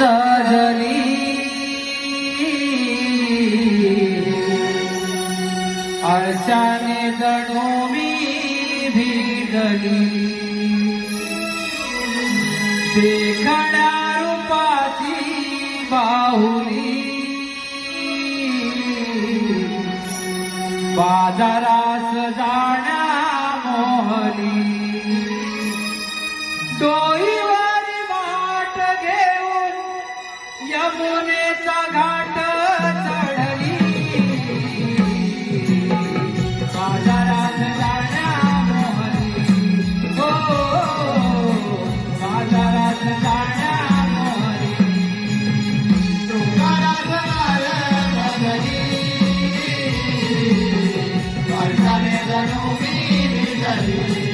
सजली आरशाने जणू मी भिजली देखण्या रूपाची बाहुली। बाजारास जाण्या मोहली। डोई यमुनेचा घाट चढली. बाजारात जाण्या मोहनी हो बाजारात जाण्या मोहनी तुकारात बदली वर्षाने जणू मी निघाली